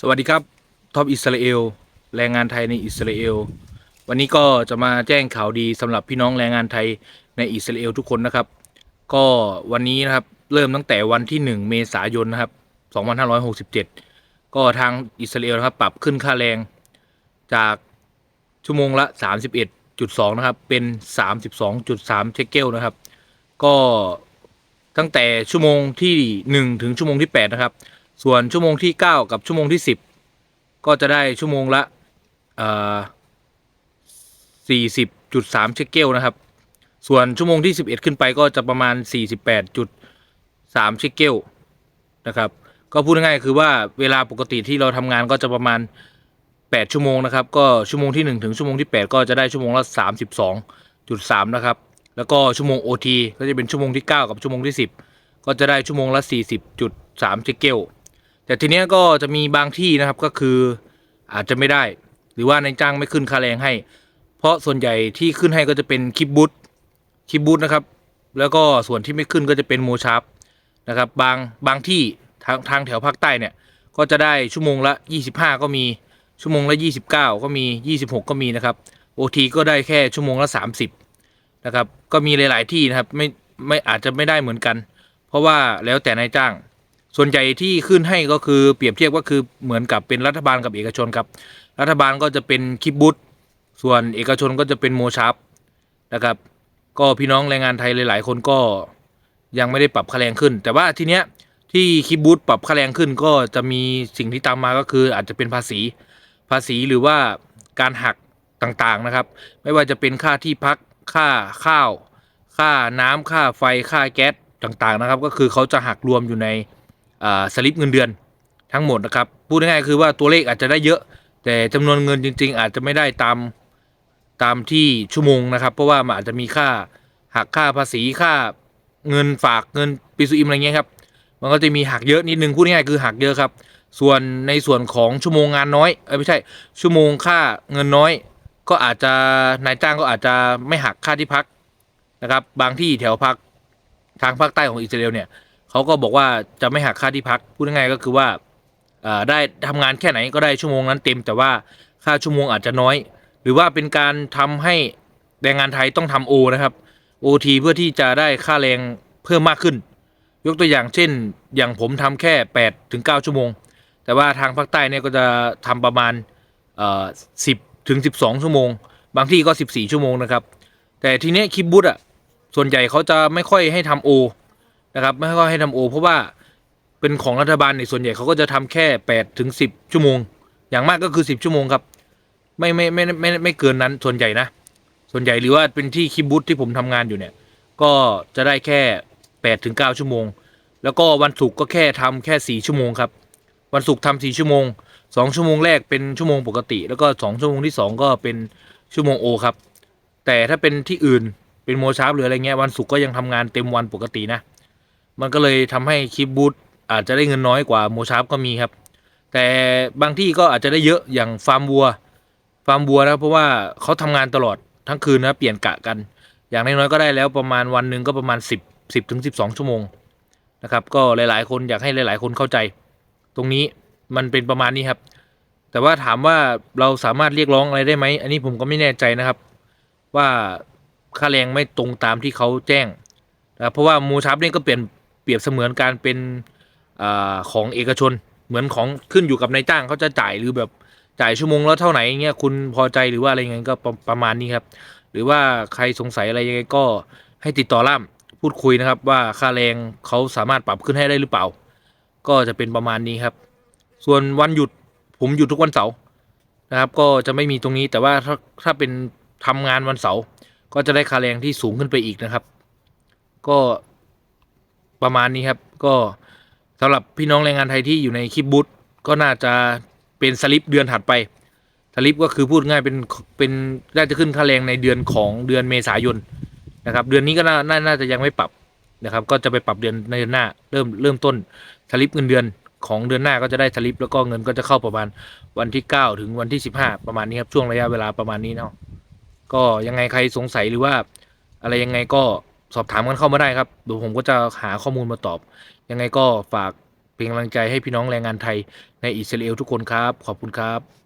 สวัสดีครับท็อปอิสราเอลแรงงานไทยในอิสราเอลวันนี้ก็จะมาแจ้งข่าวดีสำหรับพี่น้องแรงงานไทยในอิสราเอลทุกคนนะครับ ก็วันนี้นะครับเริ่มตั้งแต่วันที่ 1 เมษายนนะครับ2567 ก็ทางอิสราเอลนะครับปรับขึ้นค่าแรงจากชั่วโมงละ 31.2 นะครับ เป็น 32.3 เชเกลนะครับ ก็ตั้งแต่ชั่วโมงที่ 1 ถึงชั่วโมงที่ 8 นะครับ ส่วนชั่วโมงที่ 9 กับชั่วโมงที่ 10 ก็จะได้ชั่วโมงละเอ่อ40.3เชเกลนะครับ ส่วนชั่วโมงที่ 11 ขึ้นไปก็จะประมาณ 48.3เชเกลนะครับ ก็พูดง่ายๆคือว่าเวลาปกติที่เราทำงานก็จะประมาณ 8 ชั่วโมงนะครับ ก็ชั่วโมงที่ 1 ถึงชั่วโมงที่ 8 ก็จะได้ชั่วโมงละ 32.3 นะครับ แล้วก็ชั่วโมง OT ก็จะเป็นชั่วโมงที่ 9 กับชั่วโมงที่ 10 ก็จะได้ชั่วโมงละ 40.3เชเกล แต่ทีเนี้ยก็จะมีบางที่นะครับก็คืออาจจะไม่ได้ หรือว่านายจ้างไม่ขึ้นค่าแรงให้ เพราะส่วนใหญ่ที่ขึ้นให้ก็จะเป็นคลิปบูทคลิปบูทนะครับ แล้วก็ส่วนที่ไม่ขึ้นก็จะเป็นโมชาร์ปนะครับ บางบางที่ทางทางแถวภาคใต้เนี่ย ก็จะได้ชั่วโมงละ 25 ก็มีชั่วโมงละ 29 ก็มี 26 ก็มีนะครับ OT ก็ได้แค่ชั่วโมงละ 30นะครับก็มีหลาย ๆ ที่นะครับไม่ไม่อาจจะไม่ได้เหมือนกัน เพราะว่าแล้วแต่นายจ้าง ส่วนใหญ่ที่ขึ้นให้ก็คือเปรียบเทียบก็คือเหมือนกับเป็นรัฐบาลกับเอกชนครับ รัฐบาลก็จะเป็นคิปบุตส่วนเอกชนก็จะเป็นโมชาร์ปนะครับ ก็พี่น้องแรงงานไทยหลาย ๆ คนก็ยังไม่ได้ปรับค่าแรงขึ้น แต่ว่าทีเนี้ยที่คิปบุตปรับค่าแรงขึ้นก็จะมีสิ่งที่ตามมาก็คืออาจจะเป็นภาษี ภาษีหรือว่าการหักต่างๆนะครับ ไม่ว่าจะเป็นค่าที่พักค่าข้าว ค่าน้ำค่าไฟค่าแก๊สต่างๆนะครับ ก็คือเขาจะหักรวมอยู่ใน สลิปเงินเดือนทั้งหมดนะครับพูดง่ายๆคือว่าตัวเลขอาจจะได้เยอะ แต่จำนวนเงินจริง ๆ อาจจะไม่ได้ตามตามที่ชั่วโมงนะครับ เพราะว่ามันอาจจะมีค่าหักค่าภาษีค่าเงินฝากเงินปีซูอิมอะไรเงี้ยครับมันก็จะมีหักเยอะนิดนึงพูดง่ายๆคือหักเยอะครับ ส่วนในส่วนของชั่วโมงงานน้อยเอ้ยไม่ใช่ชั่วโมงค่าเงินน้อย ก็อาจจะนายจ้างก็อาจจะไม่หักค่าที่พักนะครับ บางที่แถวพักทางภาคใต้ของอิสราเอลเนี่ย เขาก็บอกว่าจะไม่หักค่าที่พักพูดง่ายๆก็คือว่าได้ทำงานแค่ไหนก็ได้ชั่วโมงนั้นเต็ม แต่ว่าค่าชั่วโมงอาจจะน้อย หรือว่าเป็นการทำให้แรงงานไทยต้องทำโอนะครับโอทีเพื่อที่จะได้ค่าแรงเพิ่มมากขึ้น ยกตัวอย่างเช่น อย่างผมทำแค่8ถึง9ชั่วโมง แต่ว่าทางภาคใต้เนี่ยก็จะทำประมาณเอ่อ10ถึง12ชั่วโมง บางที่ก็ 14 ชั่วโมงนะครับ แต่ทีเนี้ยคิปบุตอะส่วนใหญ่เขาจะไม่ค่อยให้ทำโอ นะครับไม่ก็ให้ทำโอ เพราะว่าเป็นของรัฐบาลในยส่วนใหญ่เขาก็จะทำแค่แปดถึงสิบชั่วโมง อย่างมากก็คือสิบชั่วโมงครับ ไม่ไม่ไม่ไม่ไม่ไม่เกินนั้นส่วนใหญ่นะ ส่วนใหญ่หรือว่าเป็นที่คิบบุตที่ผมทำงานอยู่เนี่ย ก็จะได้แค่แปดถึงเก้าชั่วโมง แล้วก็วันศุกร์ก็แค่ทำแค่สี่ชั่วโมงครับ วันศุกร์ทำสี่ชั่วโมงสองชั่วโมงแรกเป็นชั่วโมงปกติ แล้วก็สองชั่วโมงที่สองก็เป็นชั่วโมงโอครับ แต่ถ้าเป็นที่อื่นเป็นโมชาร์ปหรืออะไรเงี้ยวันศุกร์ก็ยังทำงานเต็มวันปกตินะ มันก็เลยทำให้คลิปบูทอาจจะได้เงินน้อยกว่าโมชาร์ปก็มีครับ แต่บางที่ก็อาจจะได้เยอะอย่างฟาร์มวัว ฟาร์มวัวนะเพราะว่าเขาทำงานตลอดทั้งคืนนะเปลี่ยนกะกัน อย่างน้อยๆก็ได้แล้วประมาณวันหนึ่งก็ประมาณ 10 10ถึง12 ชั่วโมงนะครับ ก็หลายๆ คนอยากให้หลาย ๆ คนเข้าใจ ตรงนี้มันเป็นประมาณนี้ครับ แต่ว่าถามว่าเราสามารถเรียกร้องอะไรได้ไหมอันนี้ผมก็ไม่แน่ใจนะครับ ว่าค่าแรงไม่ตรงตามที่เขาแจ้งนะเพราะว่ามูชับนี่ก็เปลี่ยน เปรียบเสมือนการเป็นอของเอกชนเหมือนของขึ้นอยู่กับนายจ้างเขาจะจ่ายหรือแบบจ่ายชั่วโมงแล้วเท่าไหร่เงี้ยคุณพอใจหรือว่าอะไรเงี้ยก็ประมาณนี้ครับ หรือว่าใครสงสัยอะไรยังไงก็ให้ติดต่อล่ามพูดคุยนะครับ ว่าค่าแรงเขาสามารถปรับขึ้นให้ได้หรือเปล่า ก็จะเป็นประมาณนี้ครับ ส่วนวันหยุดผมหยุดทุกวันเสาร์นะครับ ก็จะไม่มีตรงนี้แต่ว่าถ้าถ้าเป็นทำงานวันเสาร์ก็จะได้ค่าแรงที่สูงขึ้นไปอีกนะครับ ก็ ประมาณนี้ครับ ก็สำหรับพี่น้องแรงงานไทยที่อยู่ในคลิปบูธก็น่าจะเป็นสลิปเดือนถัดไปสลิปก็คือพูดง่ายเป็นเป็นน่าจะขึ้นค่าแรงในเดือนของเดือนเมษายนนะครับ เดือนนี้ก็น่านาน่าจะยังไม่ปรับนะครับ ก็จะไปปรับเดือนในเดือนหน้า เริ่มเริ่มต้นสลิปเงินเดือนของเดือนหน้าก็จะได้สลิป แล้วก็เงินก็จะเข้าประมาณวันที่ 9 ถึงวันที่ 15 ประมาณนี้ครับช่วงระยะเวลาประมาณนี้เนาะก็ยังไงใครสงสัยหรือว่า อะไรยังไงก็ สอบถามกันเข้ามาได้ครับเดี๋ยวผมก็จะหาข้อมูลมาตอบ ยังไงก็ฝากเป็นกำลังใจให้พี่น้องแรงงานไทยในอิสราเอลทุกคนครับ ขอบคุณครับ